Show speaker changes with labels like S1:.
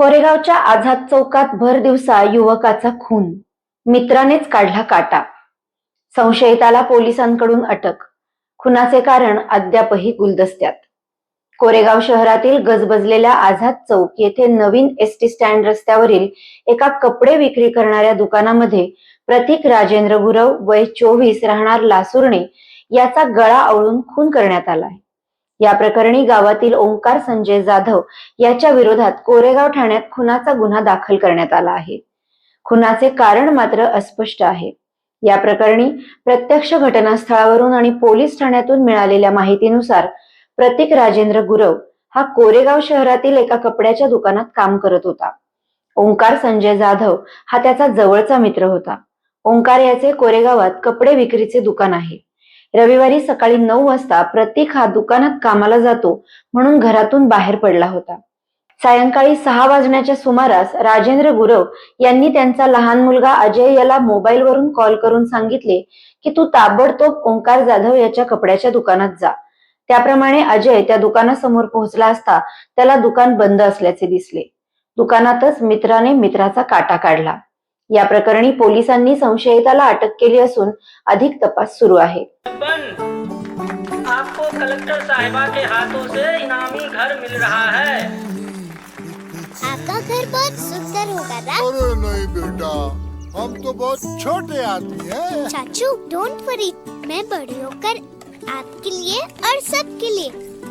S1: कोरेगावच्या आझाद चौकात भर दिवसा युवकाचा खून. मित्रानेच काढला काटा. संशयिताला पोलिसांकडून अटक. खुनाचे कारण अद्यापही गुलदस्त्यात. कोरेगाव शहरातील गजबजलेल्या आझाद चौक येथे नवीन एस टी स्टँड रस्त्यावरील एका कपडे विक्री करणाऱ्या दुकानामध्ये प्रतीक राजेंद्र गुरव वय चोवीस राहणार लासुर्णे याचा गळा आवळून खून करण्यात आला आहे. या प्रकरणी गावातील ओंकार संजय जाधव याच्या विरोधात कोरेगाव ठाण्यात खुनाचा गुन्हा दाखल करण्यात आला आहे. खुनाचे कारण मात्र अस्पष्ट आहे. या प्रकरणी प्रत्यक्ष घटनास्थळावरून आणि पोलीस ठाण्यातून मिळालेल्या माहितीनुसार प्रतीक राजेंद्र गुरव हा कोरेगाव शहरातील एका कपड्याच्या दुकानात काम करत होता. ओंकार संजय जाधव हा त्याचा जवळचा मित्र होता. ओंकार याचे कोरेगावात कपडे विक्रीचे दुकान आहे. रविवारी सकाळी नऊ वाजता प्रतीक हा दुकानात कामाला जातो म्हणून घरातून बाहेर पडला होता. सायंकाळी सहा वाजण्याच्या सुमारास राजेंद्र गुरव यांनी त्यांचा लहान मुलगा अजय याला मोबाईलवरून कॉल करून सांगितले की तू ताबडतोब ओंकार जाधव याच्या कपड्याच्या दुकानात जा. त्याप्रमाणे अजय त्या दुकानासमोर पोहोचला असता त्याला दुकान बंद असल्याचे दिसले. दुकानातच मित्राने मित्राचा काटा काढला. या प्रकरणी पोलिसांनी संशयिताला अटक केली असून अधिक तपास सुरू आहे.
S2: बन आपको कलेक्टर साहिबा के हाथों से इनामी घर मिल रहा है।
S3: आपका घर बहुत सुंदर होगा ना
S4: अरे नहीं बेटा हम तो बहुत छोटे आदमी हैं।
S3: चाचू डोंट वरी मैं बड़ी होकर आपके लिए और सबके लिए